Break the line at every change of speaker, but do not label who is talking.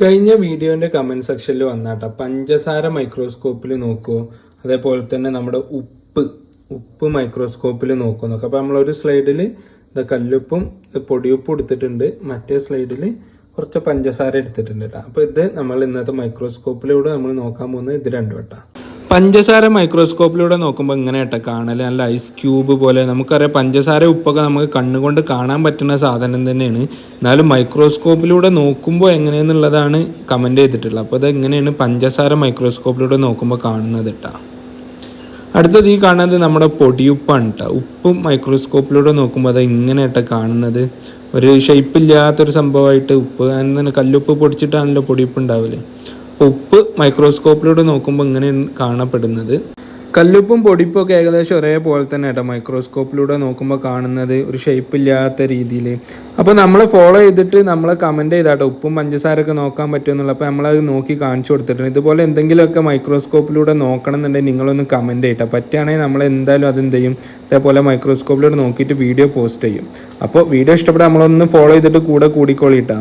കഴിഞ്ഞ വീഡിയോന്റെ കമന്റ് സെക്ഷനിൽ വന്നാട്ട. പഞ്ചസാര മൈക്രോസ്കോപ്പിൽ നോക്കൂ. അതേപോലെ തന്നെ നമ്മുടെ ഉപ്പ് ഉപ്പ് മൈക്രോസ്കോപ്പിൽ നോക്കുമോ നോക്കാം അപ്പൊ നമ്മളൊരു സ്ലൈഡിൽ ഇത് കല്ലുപ്പും പൊടിയുപ്പും എടുത്തിട്ടുണ്ട്. മറ്റേ സ്ലൈഡിൽ കുറച്ച് പഞ്ചസാര എടുത്തിട്ടുണ്ട് കേട്ടോ അപ്പൊ ഇത് നമ്മൾ ഇന്നത്തെ മൈക്രോസ്കോപ്പിലൂടെ നമ്മൾ നോക്കാൻ പോകുന്നത് ഇത് രണ്ടു വട്ട പഞ്ചസാര മൈക്രോസ്കോപ്പിലൂടെ നോക്കുമ്പോൾ ഇങ്ങനെ കേട്ടോ കാണൽ നല്ല ഐസ് ക്യൂബ് പോലെ. നമുക്കറിയാം പഞ്ചസാര ഉപ്പൊക്കെ നമുക്ക് കണ്ണുകൊണ്ട് കാണാൻ പറ്റുന്ന സാധനം തന്നെയാണ്. എന്നാലും മൈക്രോസ്കോപ്പിലൂടെ നോക്കുമ്പോൾ എങ്ങനെയെന്നുള്ളതാണ് കമന്റ് ചെയ്തിട്ടുള്ളത്. അപ്പോൾ അത് എങ്ങനെയാണ് പഞ്ചസാര മൈക്രോസ്കോപ്പിലൂടെ നോക്കുമ്പോൾ കാണുന്നത് കേട്ടോ അടുത്തത് ഈ കാണുന്നത് നമ്മുടെ പൊടിയുപ്പാണ് കേട്ടോ ഉപ്പ് മൈക്രോസ്കോപ്പിലൂടെ നോക്കുമ്പോൾ അത് ഇങ്ങനെ കേട്ടോ കാണുന്നത്. ഒരു ഷേപ്പ് ഇല്ലാത്തൊരു സംഭവമായിട്ട് ഉപ്പ്. അങ്ങനെ കല്ലുപ്പ് പൊടിച്ചിട്ടാണല്ലോ പൊടിയുപ്പ് ഉണ്ടാവില്ലേ ഉപ്പ് മൈക്രോസ്കോപ്പിലൂടെ നോക്കുമ്പോൾ ഇങ്ങനെ കാണപ്പെടുന്നത്. കല്ലുപ്പും പൊടിപ്പും ഒക്കെ ഏകദേശം ഒരേപോലെ തന്നെ കേട്ടോ. മൈക്രോസ്കോപ്പിലൂടെ നോക്കുമ്പോൾ കാണുന്നത് ഒരു ഷേപ്പ് ഇല്ലാത്ത രീതിയിൽ. അപ്പോൾ നമ്മൾ ഫോളോ ചെയ്തിട്ട് നമ്മൾ കമന്റ് ചെയ്താട്ടോ ഉപ്പും പഞ്ചസാരൊക്കെ നോക്കാൻ പറ്റുമെന്നുള്ള അപ്പോൾ നമ്മളത് നോക്കി കാണിച്ചു കൊടുത്തിട്ടുണ്ട്. ഇതുപോലെ എന്തെങ്കിലുമൊക്കെ മൈക്രോസ്കോപ്പിലൂടെ നോക്കണം എന്നുണ്ടെങ്കിൽ നിങ്ങളൊന്ന് കമന്റ് ചെയ്യട്ടോ. പറ്റുകയാണെങ്കിൽ നമ്മൾ എന്തായാലും അതെന്ത് ചെയ്യും? ഇതേപോലെ മൈക്രോസ്കോപ്പിലൂടെ നോക്കിയിട്ട് വീഡിയോ പോസ്റ്റ് ചെയ്യും. അപ്പോൾ വീഡിയോ ഇഷ്ടപ്പെട്ടാൽ നമ്മളൊന്ന് ഫോളോ ചെയ്തിട്ട് കൂടെ കൂടിക്കോളിട്ടാ.